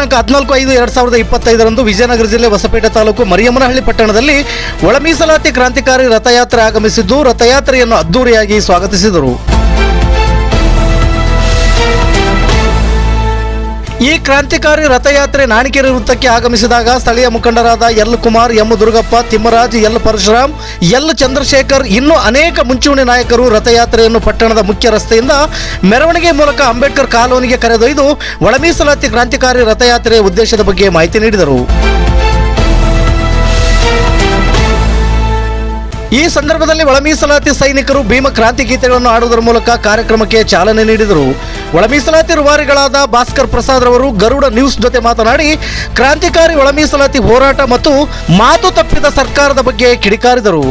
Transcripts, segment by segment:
ದಿನಾಂಕ ಹದಿನಾಲ್ಕು ಐದು ಎರಡು ಸಾವಿರದ ಇಪ್ಪತ್ತೈದರಂದು ವಿಜಯನಗರ ಜಿಲ್ಲೆ ಹೊಸಪೇಟೆ ತಾಲೂಕು ಮರಿಯಮ್ಮನಹಳ್ಳಿ ಪಟ್ಟಣದಲ್ಲಿ ಒಳಮೀಸಲಾತಿ ಕ್ರಾಂತಿಕಾರಿ ರಥಯಾತ್ರೆ ಆಗಮಿಸಿದ್ದು, ರಥಯಾತ್ರೆಯನ್ನು ಅದ್ದೂರಿಯಾಗಿ ಸ್ವಾಗತಿಸಿದರು. ಈ ಕ್ರಾಂತಿಕಾರಿ ರಥಯಾತ್ರೆ ನಾಣಿಕೆರೆ ವೃತ್ತಕ್ಕೆ ಆಗಮಿಸಿದಾಗ ಸ್ಥಳೀಯ ಮುಖಂಡರಾದ L Kumar, M Durugappa, Thimmaraj, L Parashuram, L Chandrashekhar ಇನ್ನೂ ಅನೇಕ ಮುಂಚೂಣಿ ನಾಯಕರು ರಥಯಾತ್ರೆಯನ್ನು ಪಟ್ಟಣದ ಮುಖ್ಯ ರಸ್ತೆಯಿಂದ ಮೆರವಣಿಗೆ ಮೂಲಕ ಅಂಬೇಡ್ಕರ್ ಕಾಲೋನಿಗೆ ಕರೆದೊಯ್ದು ಒಳಮೀಸಲಾತಿ ಕ್ರಾಂತಿಕಾರಿ ರಥಯಾತ್ರೆಯ ಉದ್ದೇಶದ ಬಗ್ಗೆ ಮಾಹಿತಿ ನೀಡಿದರು. ಈ ಸಂದರ್ಭದಲ್ಲಿ ಒಳಮೀಸಲಾತಿ ಸೈನಿಕರು ಭೀಮ ಕ್ರಾಂತಿ ಗೀತೆಗಳನ್ನು ಆಡುವುದರ ಮೂಲಕ ಕಾರ್ಯಕ್ರಮಕ್ಕೆ ಚಾಲನೆ ನೀಡಿದರು. ಒಳಮೀಸಲಾತಿ ರುವಾರಿಗಳಾದ ಭಾಸ್ಕರ್ ಪ್ರಸಾದ್ ರವರು ಗರುಡ ನ್ಯೂಸ್ ಜೊತೆ ಮಾತನಾಡಿ, ಕ್ರಾಂತಿಕಾರಿ ಒಳಮೀಸಲಾತಿ ಹೋರಾಟ ಮತ್ತು ಮಾತು ತಪ್ಪಿದ ಸರ್ಕಾರದ ಬಗ್ಗೆ ಕಿಡಿಕಾರಿದರು.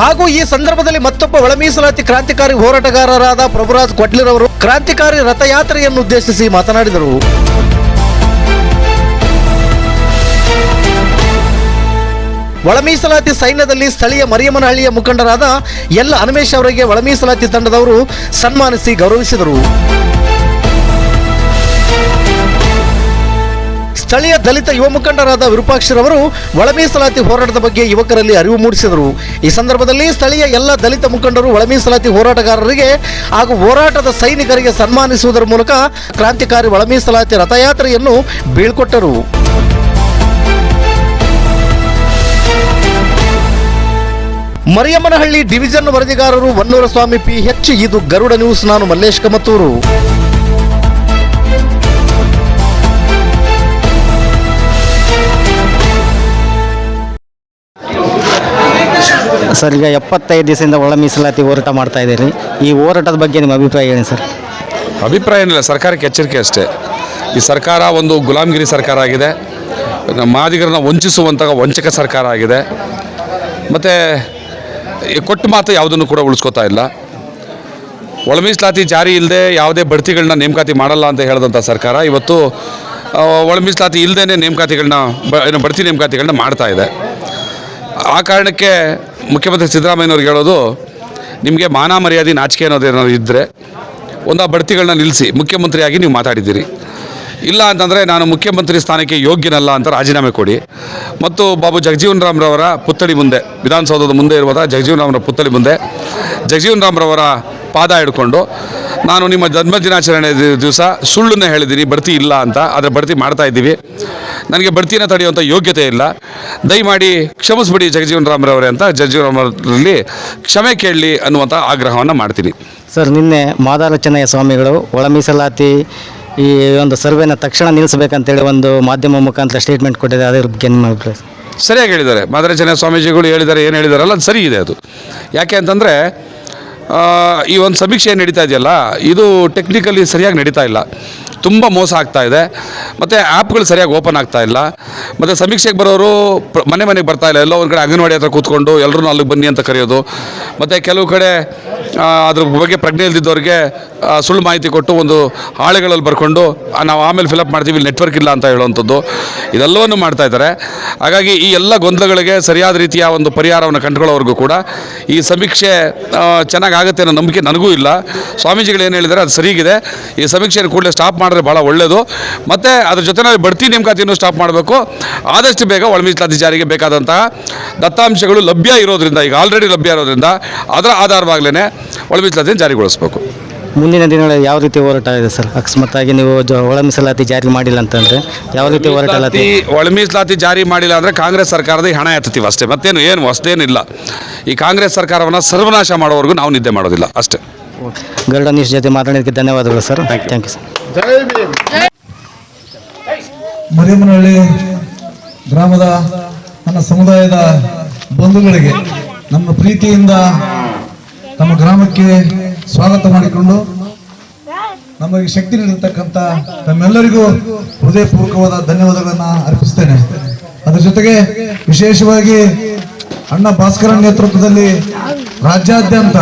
ಹಾಗೂ ಈ ಸಂದರ್ಭದಲ್ಲಿ ಮತ್ತೊಬ್ಬ ಒಳಮೀಸಲಾತಿ ಕ್ರಾಂತಿಕಾರಿ ಹೋರಾಟಗಾರರಾದ ಪ್ರಭುರಾಜ್ ಕೊಡ್ಲಿರವರು ಕ್ರಾಂತಿಕಾರಿ ರಥಯಾತ್ರೆಯನ್ನು ಉದ್ದೇಶಿಸಿ ಮಾತನಾಡಿದರು. ಒಳ ಮೀಸಲಾತಿ ಸೈನ್ಯದಲ್ಲಿ ಸ್ಥಳೀಯ ಮರಿಯಮ್ಮನಹಳ್ಳಿಯ ಮುಖಂಡರಾದ ಎಲ್ಲ ಹನುಮೇಶ್ ಅವರಿಗೆ ಒಳಮೀಸಲಾತಿ ತಂಡದವರು ಸನ್ಮಾನಿಸಿ ಗೌರವಿಸಿದರು. ಸ್ಥಳೀಯ ದಲಿತ ಯುವ ಮುಖಂಡರಾದ ವಿರೂಪಾಕ್ಷರವರು ಒಳಮೀಸಲಾತಿ ಹೋರಾಟದ ಬಗ್ಗೆ ಯುವಕರಲ್ಲಿ ಅರಿವು ಮೂಡಿಸಿದರು. ಈ ಸಂದರ್ಭದಲ್ಲಿ ಸ್ಥಳೀಯ ಎಲ್ಲ ದಲಿತ ಮುಖಂಡರು ಒಳಮೀಸಲಾತಿ ಹೋರಾಟಗಾರರಿಗೆ ಹಾಗೂ ಹೋರಾಟದ ಸೈನಿಕರಿಗೆ ಸನ್ಮಾನಿಸುವುದರ ಮೂಲಕ ಕ್ರಾಂತಿಕಾರಿ ಒಳಮೀಸಲಾತಿ ರಥಯಾತ್ರೆಯನ್ನು ಬೀಳ್ಕೊಟ್ಟರು. ಮರಿಯಮ್ಮನಹಳ್ಳಿ ಡಿವಿಜನ್ ವರದಿಗಾರರು ವನ್ನೂರ ಸ್ವಾಮಿ ಪಿ ಎಚ್ ಇದು ಗರುಡ ನ್ಯೂಸ್. ನಾನು ಮಲ್ಲೇಶ್ ಕಮತ್ತೂರು ಸರ್ ಈಗ ಎಪ್ಪತ್ತೈದು ದಿವಸದಿಂದ ಒಳ ಮೀಸಲಾತಿ ಹೋರಾಟ ಮಾಡ್ತಾ ಇದ್ದೀರಿ. ಈ ಹೋರಾಟದ ಬಗ್ಗೆ ನಿಮ್ಮ ಅಭಿಪ್ರಾಯ ಏನು ಸರ್? ಅಭಿಪ್ರಾಯ ಏನಿಲ್ಲ ಸರ್ಕಾರಕ್ಕೆ ಎಚ್ಚರಿಕೆ ಅಷ್ಟೇ. ಈ ಸರ್ಕಾರ ಒಂದು ಗುಲಾಮಗಿರಿ ಸರ್ಕಾರ ಆಗಿದೆ. ನಮ್ಮ ಮಾದಿಗರನ್ನ ವಂಚಿಸುವಂತಹ ವಂಚಕ ಸರ್ಕಾರ ಆಗಿದೆ. ಮತ್ತು ಕೊಟ್ಟ ಮಾತು ಯಾವುದನ್ನು ಕೂಡ ಉಳಿಸ್ಕೋತಾ ಇಲ್ಲ. ಒಳ ಮೀಸಲಾತಿ ಜಾರಿ ಇಲ್ಲದೆ ಯಾವುದೇ ಬಡ್ತಿಗಳನ್ನ ನೇಮಕಾತಿ ಮಾಡಲ್ಲ ಅಂತ ಹೇಳಿದಂಥ ಸರ್ಕಾರ ಇವತ್ತು ಒಳ ಮೀಸಲಾತಿ ಇಲ್ಲದೇ ನೇಮಕಾತಿಗಳನ್ನ ಬ, ಏನು ಬಡ್ತಿ ನೇಮಕಾತಿಗಳನ್ನ ಮಾಡ್ತಾ ಇದೆ. ಆ ಕಾರಣಕ್ಕೆ ಮುಖ್ಯಮಂತ್ರಿ ಸಿದ್ದರಾಮಯ್ಯನವ್ರಿಗೆ ಹೇಳೋದು, ನಿಮಗೆ ಮಾನ ಮರ್ಯಾದೆ ನಾಚಿಕೆ ಅನ್ನೋದು ಏನಾದ್ರು ಇದ್ದರೆ ಒಂದು ಆ ಬಡ್ತಿಗಳನ್ನ ನಿಲ್ಲಿಸಿ ಮುಖ್ಯಮಂತ್ರಿಯಾಗಿ ನೀವು ಮಾತಾಡಿದ್ದೀರಿ. ಇಲ್ಲ ಅಂತಂದರೆ ನಾನು ಮುಖ್ಯಮಂತ್ರಿ ಸ್ಥಾನಕ್ಕೆ ಯೋಗ್ಯನಲ್ಲ ಅಂತ ರಾಜೀನಾಮೆ ಕೊಡಿ. ಮತ್ತು ಬಾಬು ಜಗಜೀವನ್ ರಾಮ್ರವರ ಪುತ್ಥಳಿ ಮುಂದೆ, ವಿಧಾನಸೌಧದ ಮುಂದೆ ಇರುವಂಥ ಜಗಜೀವನ್ ರಾಮ್ರ ಪುತ್ಥಳಿ ಮುಂದೆ, ಜಗಜೀವನ್ ರಾಮ್ರವರ ಪಾದ ಹಿಡ್ಕೊಂಡು, ನಾನು ನಿಮ್ಮ ಜನ್ಮ ದಿನಾಚರಣೆ ದಿವಸ ಸುಳ್ಳನ್ನ ಹೇಳಿದ್ದೀನಿ, ಬಡ್ತಿ ಇಲ್ಲ ಅಂತ, ಆದರೆ ಬಡ್ತಿ ಮಾಡ್ತಾ ಇದ್ದೀವಿ. ನನಗೆ ಬಡ್ತಿನ ತಡೆಯುವಂಥ ಯೋಗ್ಯತೆ ಇಲ್ಲ. ದಯಮಾಡಿ ಕ್ಷಮಿಸ್ಬಿಡಿ ಜಗಜೀವನ್ ರಾಮ್ರವರೇ ಅಂತ ಜಗಜೀವನ್ ರಾಮ್ರಲ್ಲಿ ಕ್ಷಮೆ ಕೇಳಲಿ ಅನ್ನುವಂಥ ಆಗ್ರಹವನ್ನು ಮಾಡ್ತೀನಿ. ಸರ್, ನಿನ್ನೆ ಮಾದಾರ ಸ್ವಾಮಿಗಳು, ಒಳ ಮೀಸಲಾತಿ ಈ ಒಂದು ಸರ್ವೆನ ತಕ್ಷಣ ನಿಲ್ಲಿಸಬೇಕಂತೇಳಿ ಒಂದು ಮಾಧ್ಯಮ ಮುಖಾಂತರ ಸ್ಟೇಟ್ಮೆಂಟ್ ಕೊಟ್ಟಿದೆ. ಅದ್ರ ಬಗ್ಗೆ ನಿಮ್ಮ ಅಭಿಪ್ರಾಯ ಸರಿಯಾಗಿ ಹೇಳಿದ್ದಾರೆ. ಮಾದರಚನ ಸ್ವಾಮೀಜಿಗಳು ಹೇಳಿದ್ದಾರೆ, ಏನು ಹೇಳಿದಾರಲ್ಲ ಅದು ಸರಿ ಇದೆ ಅದು. ಯಾಕೆ ಅಂತಂದರೆ ಈ ಒಂದು ಸಮೀಕ್ಷೆ ಏನು ನಡೀತಾ ಇದೆಯಲ್ಲ, ಇದು ಟೆಕ್ನಿಕಲಿ ಸರಿಯಾಗಿ ನಡೀತಾ ಇಲ್ಲ. ತುಂಬ ಮೋಸ ಆಗ್ತಾ ಇದೆ. ಮತ್ತು ಆ್ಯಪ್ಗಳು ಸರಿಯಾಗಿ ಓಪನ್ ಆಗ್ತಾ ಇಲ್ಲ. ಮತ್ತು ಸಮೀಕ್ಷೆಗೆ ಬರೋರು ಮನೆ ಮನೆಗೆ ಬರ್ತಾ ಇಲ್ಲ. ಎಲ್ಲೋ ಒಂದು ಕಡೆ ಅಂಗನವಾಡಿ ಹತ್ರ ಕೂತ್ಕೊಂಡು ಎಲ್ಲರೂ ಅಲ್ಲಿಗೆ ಬನ್ನಿ ಅಂತ ಕರೆಯೋದು. ಮತ್ತು ಕೆಲವು ಕಡೆ ಅದ್ರ ಬಗ್ಗೆ ಪ್ರಜ್ಞೆ ಇಲ್ದಿದ್ದವ್ರಿಗೆ ಸುಳ್ಳು ಮಾಹಿತಿ ಕೊಟ್ಟು ಒಂದು ಹಾಳೆಗಳಲ್ಲಿ ಬರ್ಕೊಂಡು ನಾವು ಆಮೇಲೆ ಫಿಲಪ್ ಮಾಡ್ತೀವಿ, ಇಲ್ಲಿ ನೆಟ್ವರ್ಕ್ ಇಲ್ಲ ಅಂತ ಹೇಳುವಂಥದ್ದು ಇದೆಲ್ಲವನ್ನು ಮಾಡ್ತಾ ಇದ್ದಾರೆ. ಹಾಗಾಗಿ ಈ ಎಲ್ಲ ಗೊಂದಲಗಳಿಗೆ ಸರಿಯಾದ ರೀತಿಯ ಒಂದು ಪರಿಹಾರವನ್ನು ಕಂಡುಕೊಳ್ಳೋವರೆಗೂ ಕೂಡ ಈ ಸಮೀಕ್ಷೆ ಚೆನ್ನಾಗಾಗುತ್ತೆ ಅನ್ನೋ ನಂಬಿಕೆ ನನಗೂ ಇಲ್ಲ. ಸ್ವಾಮೀಜಿಗಳು ಏನು ಹೇಳಿದರೆ ಅದು ಸರಿಗಿದೆ. ಈ ಸಮೀಕ್ಷೆಯನ್ನು ಕೂಡಲೇ ಸ್ಟಾಪ್ ಮಾಡಿದ್ರೆ ಭಾಳ ಒಳ್ಳೆಯದು ಮತ್ತು ಅದ್ರ ಜೊತೆ ನಾವು ಬಡ್ತಿ ನೇಮಕಾತಿಯನ್ನು ಸ್ಟಾಪ್ ಮಾಡಬೇಕು. ಆದಷ್ಟು ಬೇಗ ಒಳ ಮೀಸಲಾತಿ ಜಾರಿಗೆ ಬೇಕಾದಂತಹ ದತ್ತಾಂಶಗಳು ಲಭ್ಯ ಇರೋದ್ರಿಂದ, ಈಗ ಆಲ್ರೆಡಿ ಲಭ್ಯ ಇರೋದ್ರಿಂದ, ಅದರ ಆಧಾರವಾಗಲೇ ಒಳ ಮೀಸಲಾತಿಯನ್ನು ಜಾರಿಗೊಳಿಸಬೇಕು. ಮುಂದಿನ ದಿನಗಳಲ್ಲಿ ಯಾವ ರೀತಿ ಹೋರಾಟ ಇದೆ ಸರ್? ಅಕಸ್ಮಾತ್ತಾಗಿ ನೀವು ಜ- ಒಳ ಮೀಸಲಾತಿ ಜಾರಿ ಮಾಡಿಲ್ಲ ಅಂತಂದರೆ ಯಾವ ರೀತಿ ಹೋರಾಟ ಒಳಮೀಸಲಾತಿ ಮೀಸಲಾತಿ- ಒಳ ಮೀಸಲಾತಿ ಜಾರಿ ಮಾಡಿಲ್ಲ ಅಂದರೆ ಕಾಂಗ್ರೆಸ್ ಸರ್ಕಾರದ ಹಣ ಎತ್ತೀವಿ ಅಷ್ಟೇ. ಮತ್ತೇನು ಏನು? ಅಷ್ಟೇನಿಲ್ಲ. ಈ ಕಾಂಗ್ರೆಸ್ ಸರ್ಕಾರವನ್ನು ಸರ್ವನಾಶ ಮಾಡೋವರೆಗೂ ನಾವು ನಿದ್ದೆ ಮಾಡೋದಿಲ್ಲ. ಅಷ್ಟೇ. ಗರುಡ ನ್ಯೂಸ್ ಜೊತೆ ಮಾತನಾಡೋದಕ್ಕೆ ಧನ್ಯವಾದಗಳು sir. Thank you sir Mariyammanahalli ಗ್ರಾಮದ ನನ್ನ ಸಮುದಾಯದ ಬಂಧುಗಳಿಗೆ ನಮ್ಮ ಪ್ರೀತಿಯಿಂದ ನಮ್ಮ ಗ್ರಾಮಕ್ಕೆ ಸ್ವಾಗತ ಮಾಡಿಕೊಂಡು ನಮಗೆ ಶಕ್ತಿ ನೀಡಿರ್ತಕ್ಕಂಥ ತಮ್ಮೆಲ್ಲರಿಗೂ ಹೃದಯಪೂರ್ವಕವಾದ ಧನ್ಯವಾದಗಳನ್ನು ಅರ್ಪಿಸ್ತೇನೆ. ಅದರ ಜೊತೆಗೆ ವಿಶೇಷವಾಗಿ ಅಣ್ಣ ಭಾಸ್ಕರನ್ ನೇತೃತ್ವದಲ್ಲಿ ರಾಜ್ಯಾದ್ಯಂತ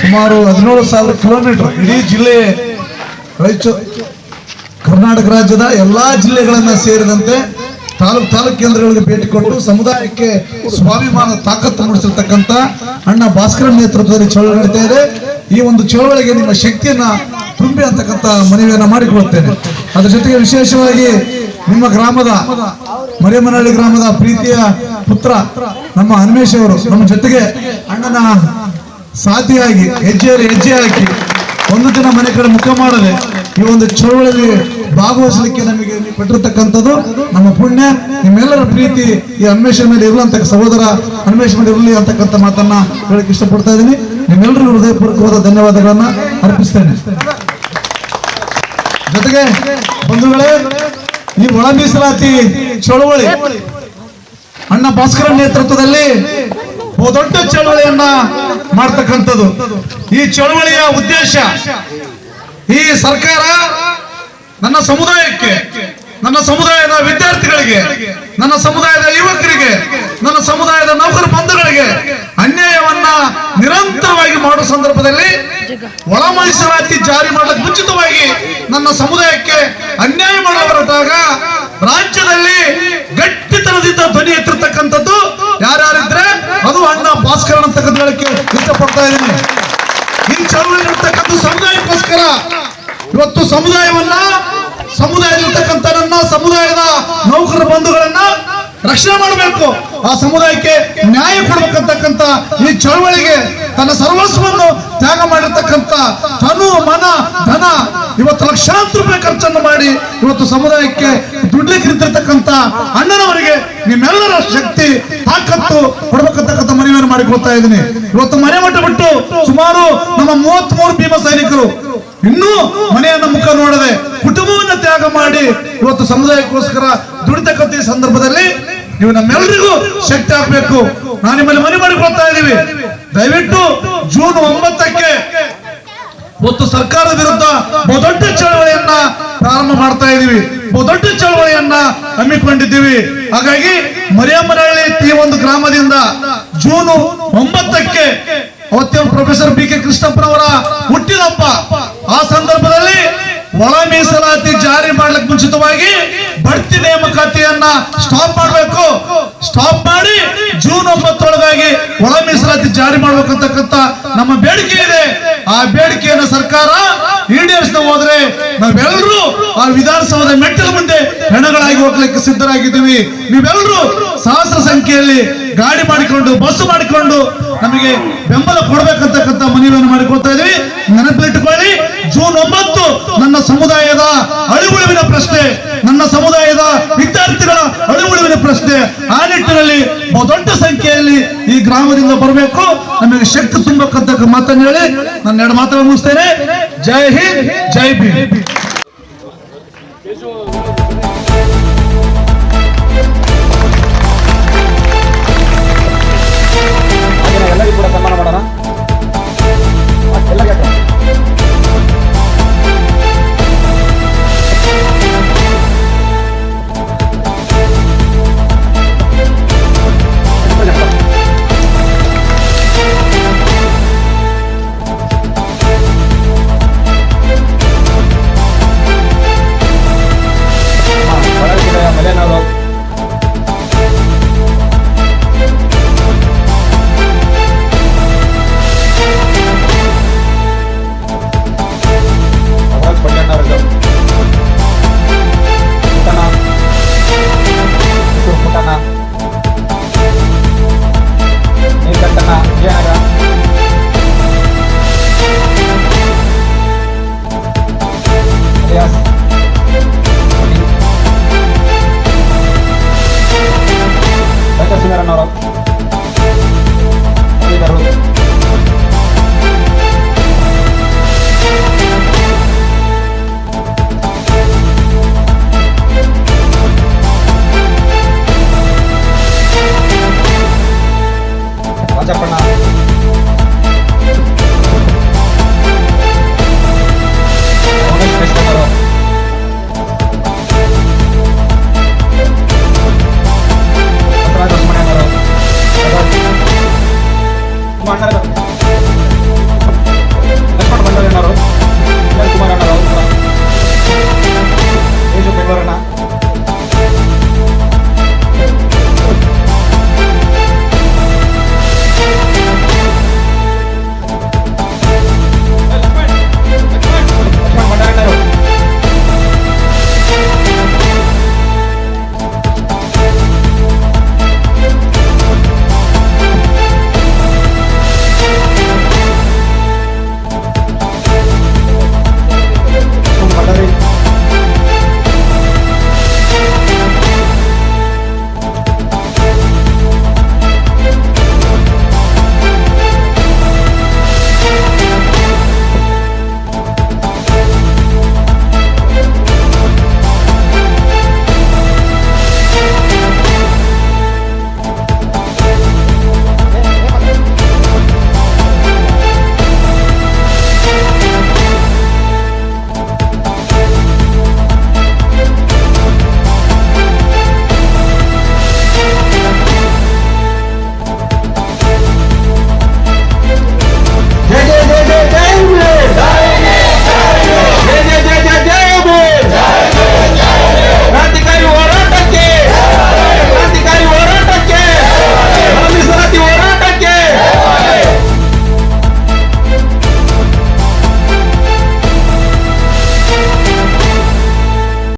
ಸುಮಾರು ಹದಿನೇಳು ಸಾವಿರ ಕಿಲೋಮೀಟರ್ ಇಡೀ ಜಿಲ್ಲೆ ರಾಯಚೂರು ಕರ್ನಾಟಕ ರಾಜ್ಯದ ಎಲ್ಲಾ ಜಿಲ್ಲೆಗಳನ್ನ ಸೇರಿದಂತೆ ತಾಲೂಕು ತಾಲೂಕು ಕೇಂದ್ರಗಳಿಗೆ ಭೇಟಿ ಕೊಟ್ಟು ಸಮುದಾಯಕ್ಕೆ ಸ್ವಾಭಿಮಾನ ತಾಕತ್ತು ಮೂಡಿಸಿರ್ತಕ್ಕಂಥ ಅಣ್ಣ ಭಾಸ್ಕರ ನೇತೃತ್ವದಲ್ಲಿ ಚಳವಳಿ ನಡೀತಾ ಇದೆ. ಈ ಒಂದು ಚಳವಳಿಗೆ ನಿಮ್ಮ ಶಕ್ತಿಯನ್ನ ತುಂಬಿ ಅಂತಕ್ಕಂಥ ಮನವಿಯನ್ನ ಮಾಡಿಕೊಳ್ಳುತ್ತೇನೆ. ಅದ್ರ ಜೊತೆಗೆ ವಿಶೇಷವಾಗಿ ನಿಮ್ಮ ಗ್ರಾಮದ ಮರಿಯಮ್ಮನಹಳ್ಳಿ ಗ್ರಾಮದ ಪ್ರೀತಿಯ ಪುತ್ರ ನಮ್ಮ ಹನುಮೇಶ್ ಅವರು ನಮ್ಮ ಜೊತೆಗೆ ಅಣ್ಣನ ಸಾಥಿಯಾಗಿ ಹೆಜ್ಜೆಯಲ್ಲಿ ಹೆಜ್ಜೆ ಹಾಕಿ ಒಂದು ದಿನ ಮನೆ ಕಡೆ ಮುಖ ಮಾಡದೆ ಈ ಒಂದು ಚಳವಳಿಯಲ್ಲಿ ಭಾಗವಹಿಸಲಿಕ್ಕೆ ನಮಗೆ ನೀವು ಕೊಟ್ಟಿರ್ತಕ್ಕಂಥದ್ದು ನಮ್ಮ ಪುಣ್ಯ, ನಿಮ್ಮೆಲ್ಲರ ಪ್ರೀತಿ ಈ ಅನ್ವೇಷಣೆ ಮೇಲೆ ಇರಲಂತ ಸಹೋದರ, ಅನ್ವೇಷಣೆ ಮೇಲೆ ಇರಲಿ ಅಂತಕ್ಕಂಥ ಮಾತನ್ನ ಹೇಳಕ್ ಇಷ್ಟಪಡ್ತಾ ಇದ್ದೀನಿ. ನಿಮ್ಮೆಲ್ಲರಿಗೂ ಹೃದಯಪೂರ್ವಕವಾದ ಧನ್ಯವಾದಗಳನ್ನ ಅರ್ಪಿಸ್ತೇನೆ. ಜೊತೆಗೆ, ಬಂಧುಗಳೇ, ಈ ಒಳ ಮೀಸಲಾತಿ ಚಳವಳಿ, ಅಣ್ಣ ಭಾಸ್ಕರ ನೇತೃತ್ವದಲ್ಲಿ ದೊಡ್ಡ ಚಳವಳಿಯನ್ನ ಮಾಡ್ತಕ್ಕಂಥದ್ದು. ಈ ಚಳವಳಿಯ ಉದ್ದೇಶ ಈ ಸರ್ಕಾರ ನನ್ನ ಸಮುದಾಯಕ್ಕೆ, ನನ್ನ ಸಮುದಾಯದ ವಿದ್ಯಾರ್ಥಿಗಳಿಗೆ, ನನ್ನ ಸಮುದಾಯದ ಯುವಕರಿಗೆ, ನನ್ನ ಸಮುದಾಯದ ನೌಕರ ಬಂಧುಗಳಿಗೆ ಅನ್ಯಾಯವನ್ನ ನಿರಂತರವಾಗಿ ಮಾಡುವ ಸಂದರ್ಭದಲ್ಲಿ ಒಳ ಮೀಸಲಾತಿ ಜಾರಿ ಮಾಡಲಿಕ್ಕೆ ಮುಂಚಿತವಾಗಿ ನನ್ನ ಸಮುದಾಯಕ್ಕೆ ಅನ್ಯಾಯ ಮಾಡಲು ಹೊರಟಾಗ ರಾಜ್ಯದಲ್ಲಿ ಗಟ್ಟಿತನದಿಂದ ಧ್ವನಿ ಎತ್ತಿರ್ತಕ್ಕಂಥದ್ದು ಯಾರ್ಯಾರಿದ್ರೆ ಅದು ಅಣ್ಣ ಭಾಸ್ಕರ್ ಅಂತಕ್ಕಂಥ ಹೇಳಕ್ಕೆ ಇಷ್ಟಪಡ್ತಾ ಇದ್ದೀನಿ. ಈ ಚಳವಳಿ ಇರ್ತಕ್ಕಂಥ ಸಮುದಾಯಕ್ಕೋಸ್ಕರ ಇವತ್ತು ಸಮುದಾಯವನ್ನ ಸಮುದಾಯದಲ್ಲಿರ್ತಕ್ಕಂಥ ನನ್ನ ಸಮುದಾಯದ ನೌಕರ ಬಂಧುಗಳನ್ನ ರಕ್ಷಣೆ ಮಾಡಬೇಕು. ಆ ಸಮುದಾಯಕ್ಕೆ ನ್ಯಾಯ ಕೊಡ್ಬೇಕಂತಕ್ಕಂಥ ಈ ಚಳವಳಿಗೆ ತನ್ನ ಸರ್ವಸ್ವವನ್ನು ತ್ಯಾಗ ಮಾಡಿರ್ತಕ್ಕಂಥ ತನು, ಮನ, ಧನ ಇವತ್ತು ಲಕ್ಷಾಂತರ ರೂಪಾಯಿ ಖರ್ಚನ್ನು ಮಾಡಿ ಇವತ್ತು ಸಮುದಾಯಕ್ಕೆ ದುಡ್ಲಿಕ್ಕೆ ನಿಂತಿರ್ತಕ್ಕಂಥ ಅಣ್ಣನವರಿಗೆ ನಿಮ್ಮೆಲ್ಲರ ಶಕ್ತಿ, ತಾಕತ್ತು ಕೊಡ್ಬೇಕಂತಕ್ಕಂಥ ಮನವಿಯನ್ನು ಮಾಡಿಕೊಳ್ತಾ ಇದ್ದೀನಿ. ಇವತ್ತು ಮನೆ ಮಟ್ಟ ಬಿಟ್ಟು ಸುಮಾರು ನಮ್ಮ ಮೂವತ್ತ್ ಮೂರು ಭೀಮ ಸೈನಿಕರು ಇನ್ನೂ ಮನೆಯನ್ನ ಮುಖ ನೋಡದೆ ಕುಟುಂಬವನ್ನ ತ್ಯಾಗ ಮಾಡಿ ಇವತ್ತು ಸಮುದಾಯಕ್ಕೋಸ್ಕರ ದುಡಿತಕ್ಕಂಥ ಸಂದರ್ಭದಲ್ಲಿ ನೀವು ನಮ್ಮೆಲ್ಲರಿಗೂ ಶಕ್ತಿ ಆಗ್ಬೇಕು. ನಾನು ನಿಮ್ಮಲ್ಲಿ ಮನೆ ಮಾಡಿಕೊಳ್ತಾ ಇದ್ದೀವಿ. ದಯವಿಟ್ಟು ಜೂನ್ ಒಂಬತ್ತಕ್ಕೆ ಇವತ್ತು ಸರ್ಕಾರದ ವಿರುದ್ಧ ಬಹುದೊಡ್ಡ ಚಳವಳಿಯನ್ನ ಪ್ರಾರಂಭ ಮಾಡ್ತಾ ಇದೀವಿ ಬಹುದೊಡ್ಡ ಚಳವಳಿಯನ್ನ ಹಮ್ಮಿಕೊಂಡಿದ್ದೀವಿ. ಹಾಗಾಗಿ ಮರಿಯಮ್ಮನಹಳ್ಳಿ ಈ ಒಂದು ಗ್ರಾಮದಿಂದ ಜೂನ್ ಒಂಬತ್ತಕ್ಕೆ ಅವತ್ತೇ ಪ್ರೊಫೆಸರ್ ಬಿ ಕೆ ಕೃಷ್ಣಪ್ಪನವರ ಹುಟ್ಟಿದಪ್ಪ ಆ ಒಳ ಮೀಸಲಾತಿ ಜಾರಿ ಮಾಡ್ಲಿಕ್ಕೆ ಮುಂಚಿತವಾಗಿ ಬಡ್ತಿ ನೇಮಕಾತಿಯನ್ನ ಸ್ಟಾಪ್ ಮಾಡಬೇಕು. ಸ್ಟಾಪ್ ಮಾಡಿ ಜೂನ್ ಒಂಬತ್ತೊಳಗಾಗಿ ಒಳ ಮೀಸಲಾತಿ ಜಾರಿ ಮಾಡ್ಬೇಕಂತಕ್ಕಂತ ನಮ್ಮ ಬೇಡಿಕೆ ಇದೆ. ಆ ಬೇಡಿಕೆಯನ್ನು ಸರ್ಕಾರ ಈಡೇರಿಸದೆ ಹೋದ್ರೆ ನಾವೆಲ್ಲರೂ ಆ ವಿಧಾನಸೌಧ ಮೆಟ್ಟಿಲ ಮುಂದೆ ಹೋಗ್ಲಿಕ್ಕೆ ಸಿದ್ಧರಾಗಿದ್ದೀವಿ. ನೀವೆಲ್ಲರೂ ಸಹಸ್ರ ಸಂಖ್ಯೆಯಲ್ಲಿ ಗಾಡಿ ಮಾಡಿಕೊಂಡು ಬಸ್ ಮಾಡಿಕೊಂಡು ನಮಗೆ ಬೆಂಬಲ ಕೊಡ್ಬೇಕಂತಕ್ಕಂಥ ಮನವಿಯನ್ನು ಮಾಡಿಕೊಳ್ತಾ ಇದೀವಿ ನೆನಪಿಟ್ಟುಕೊಳ್ಳಿ, ಜೂನ್ ಒಂಬತ್ತು ನನ್ನ ಸಮುದಾಯದ ಅಳಿವುಳಿವಿನ ಪ್ರಶ್ನೆ, ನನ್ನ ಸಮುದಾಯದ ವಿದ್ಯಾರ್ಥಿಗಳ ಅಳಿವುಳಿವಿನ ಪ್ರಶ್ನೆ. ಆ ನಿಟ್ಟಿನಲ್ಲಿ ದೊಡ್ಡ ಸಂಖ್ಯೆಯಲ್ಲಿ ಈ ಗ್ರಾಮದಿಂದ ಬರಬೇಕು. ನಮಗೆ ಶಕ್ತಿ ತುಂಬಕ್ಕಂತ ಮಾತನ್ನು ಹೇಳಿ ನನ್ನ ಎರಡು ಮಾತನ್ನು ಮುಗಿಸ್ತೇನೆ. ಜೈ ಹಿಂದ್, ಜೈ ಭೀಮ್.